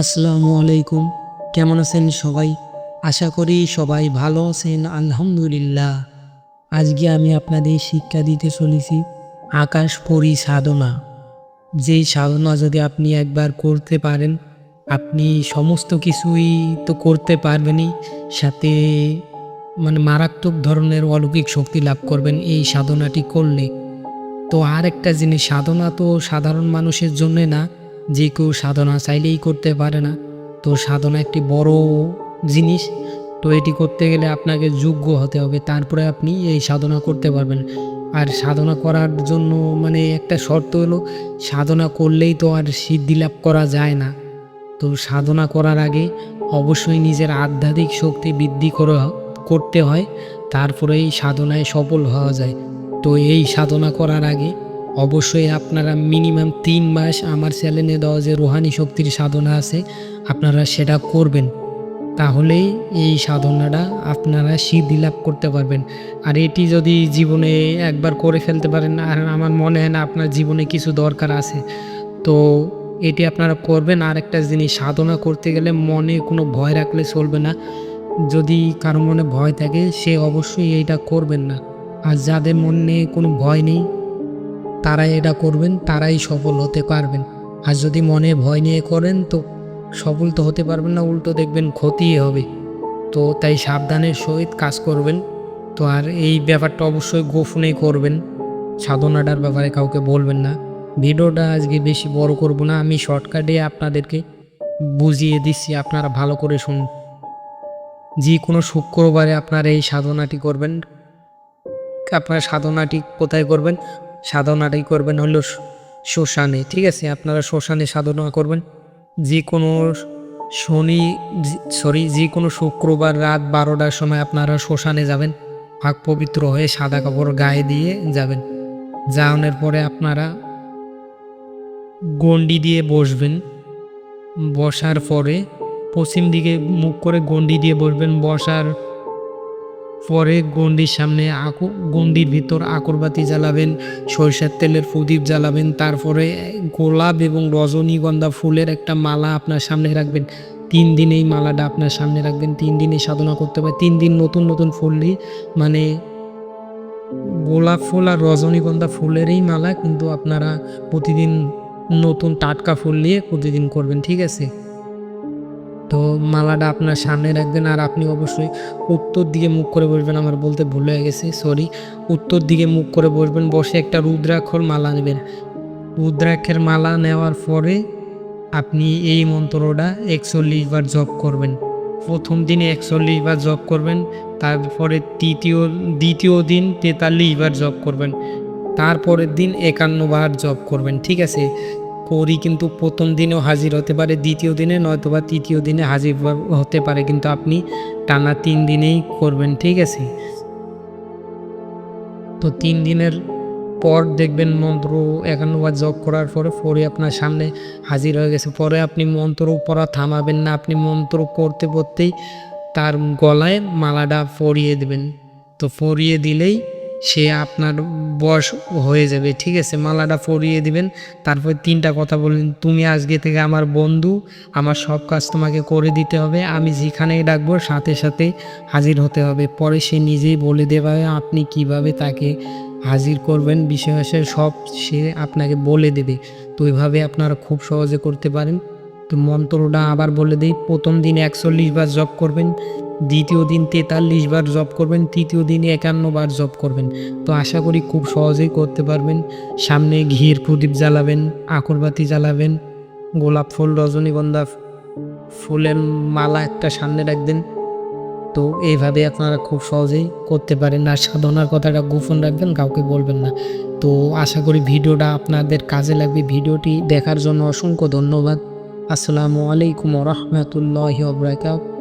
আসসালামু আলাইকুম। কেমন আছেন সবাই? আশা করি সবাই ভালো আছেন, আলহামদুলিল্লাহ। আজকে আমি আপনাদের শিক্ষা দিতে চলেছি আকাশ পরি সাধনা যেই সাধনা যদি আপনি একবার করতে পারেন, আপনি সমস্ত কিছুই তো করতে পারবেনই, সাথে মানে মারাত্মক ধরনের অলৌকিক শক্তি লাভ করবেন এই সাধনাটি করলে। তো আর একটা জিনিস, সাধনা তো সাধারণ মানুষের জন্যে না যে কেউ সাধনা চাইলেই করতে পারে না। তো সাধনা একটি বড় জিনিস। তো এটি করতে গেলে আপনাকে যোগ্য হতে হবে। তারপরে আপনি এই সাধনা করতে পারবেন। আর সাধনা করার জন্য মানে একটা শর্ত হলো, সাধনা করলেই তো আর সিদ্ধি লাভ করা যায় না। তো সাধনা করার আগে অবশ্যই নিজের আধ্যাত্মিক শক্তি বৃদ্ধি করা করতে হয়। তারপরেই সাধনায় সফল হওয়া যায়। তো এই সাধনা করার আগে অবশ্যই আপনারা মিনিমাম তিন মাস আমার চ্যানেলে দেওয়া যে রোহানি শক্তির সাধনা আছে, আপনারা সেটা করবেন। তাহলেই এই সাধনাটা আপনারা সিদ্ধি লাভ করতে পারবেন। আর এটি যদি জীবনে একবার করে ফেলতে পারেন, আর আমার মনে হয় না আপনার জীবনে কিছু দরকার আছে। তো এটি আপনারা করবেন। আর একটা জিনিস, সাধনা করতে গেলে মনে কোনো ভয় রাখলে চলবে না। যদি কারও মনে ভয় থাকে, সে অবশ্যই এইটা করবেন না। আর যাদের মনে কোনো ভয় নেই তারাই এটা করবেন, তারাই সফল হতে পারবেন। আর যদি মনে ভয় নিয়ে করেন তো সফল তো হতে পারবেন না, উল্টো দেখবেন ক্ষতি হবে। তো তাই সাবধানের সহিত কাজ করবেন। তো আর এই ব্যাপারটা অবশ্যই গোপনেই করবেন। সাধনাটার ব্যাপারে কাউকে বলবেন না। ভিডিওটা আজকে বেশি বড় করব না, আমি শর্টকাটে আপনাদেরকে বুঝিয়ে দিচ্ছি, আপনারা ভালো করে শুনুন। যে কোনো শুক্রবারে আপনারা এই সাধনাটি করবেন। আপনারা সাধনাটি কোথায় করবেন? সাধনাটি করবেন হলো শ্মশানে, ঠিক আছে? আপনারা শ্মশানে সাধনা করবেন। যে কোনো শনি সরি যে কোনো শুক্রবার রাত বারোটার সময় আপনারা শ্মশানে যাবেন। পাক পবিত্র হয়ে সাদা কাপড় গায়ে দিয়ে যাবেন। যাওয়ানোর পরে আপনারা গন্ডি দিয়ে বসবেন। বসার পরে পশ্চিম দিকে মুখ করে গন্ডি দিয়ে বসবেন। বসার পরে গন্ডির সামনে আকু গন্ডির ভিতর আকরবাতি জ্বালাবেন, সরিষার তেলের প্রদীপ জ্বালাবেন, তারপরে গোলাপ এবং রজনীগন্ধা ফুলের একটা মালা আপনার সামনে রাখবেন। তিন দিন এই মালাটা আপনার সামনে রাখবেন, তিন দিনে সাধনা করতে হবে। তিন দিন নতুন নতুন ফুল মানে গোলাপ ফুল আর রজনীগন্ধা ফুলেরই মালা, কিন্তু আপনারা প্রতিদিন নতুন টাটকা ফুল নিয়ে প্রতিদিন করবেন, ঠিক আছে? তো মালাটা আপনার সামনে রাখবেন আর আপনি অবশ্যই উত্তর দিকে মুখ করে বসবেন, আমার বলতে ভুল হয়ে গেছে সরি উত্তর দিকে মুখ করে বসবেন, বসে একটা রুদ্রাক্ষর মালা নেবেন। রুদ্রাক্ষের মালা নেওয়ার পরে আপনি এই মন্ত্রটা একচল্লিশ বার জপ করবেন। প্রথম দিনে একচল্লিশ বার জপ করবেন, তারপরে তৃতীয়, দ্বিতীয় দিন তেতাল্লিশ বার জপ করবেন, তারপরের দিন একান্ন বার জপ করবেন, ঠিক আছে? পরি কিন্তু প্রথম দিনেও হাজির হতে পারে, দ্বিতীয় দিনে নয়তোবা তৃতীয় দিনে হাজির হতে পারে, কিন্তু আপনি টানা তিন দিনেই করবেন, ঠিক আছে? তো তিন দিনের পর দেখবেন মন্ত্র একান্নবার জপ করার পরে পরে আপনার সামনে হাজির হয়ে গেছে। পরে আপনি মন্ত্র পড়া থামাবেন না, আপনি মন্ত্র করতে করতেই তার গলায় মালাটা পরিয়ে দেবেন। তো পরিয়ে দিলেই সে আপনার বয়স হয়ে যাবে, ঠিক আছে? মালাটা পরিয়ে দিবেন, তারপর তিনটা কথা বললেন তুমি আজকে থেকে আমার বন্ধু, আমার সব কাজ তোমাকে করে দিতে হবে, আমি যেখানেই ডাকবো সাথে সাথে হাজির হতে হবে। পরে সে নিজেই বলে দেবে, আপনি কীভাবে তাকে হাজির করবেন? বিষয় সব সে আপনাকে বলে দেবে। তো এইভাবে আপনারা খুব সহজে করতে পারেন। তো মন্ত্রটা আবার বলে দিই, প্রথম দিন একচল্লিশ বার জপ করবেন দ্বিতীয় দিন তেতাল্লিশ বার জপ করবেন, তৃতীয় দিনে একান্ন বার জপ করবেন। তো আশা করি খুব সহজেই করতে পারবেন। সামনে ঘির প্রদীপ জ্বালাবেন, আকরবাতি জ্বালাবেন, গোলাপ ফুল, রজনীগন্ধা ফুলের মালা একটা সামনে রাখবেন। তো এইভাবে আপনারা খুব সহজেই করতে পারেন। আর সাধনার কথাটা গোপন রাখবেন, কাউকে বলবেন না। তো আশা করি ভিডিওটা আপনাদের কাজে লাগবে। ভিডিওটি দেখার জন্য অসংখ্য ধন্যবাদ। আসসালামু আলাইকুম রহমতুল্লাহ বরকাত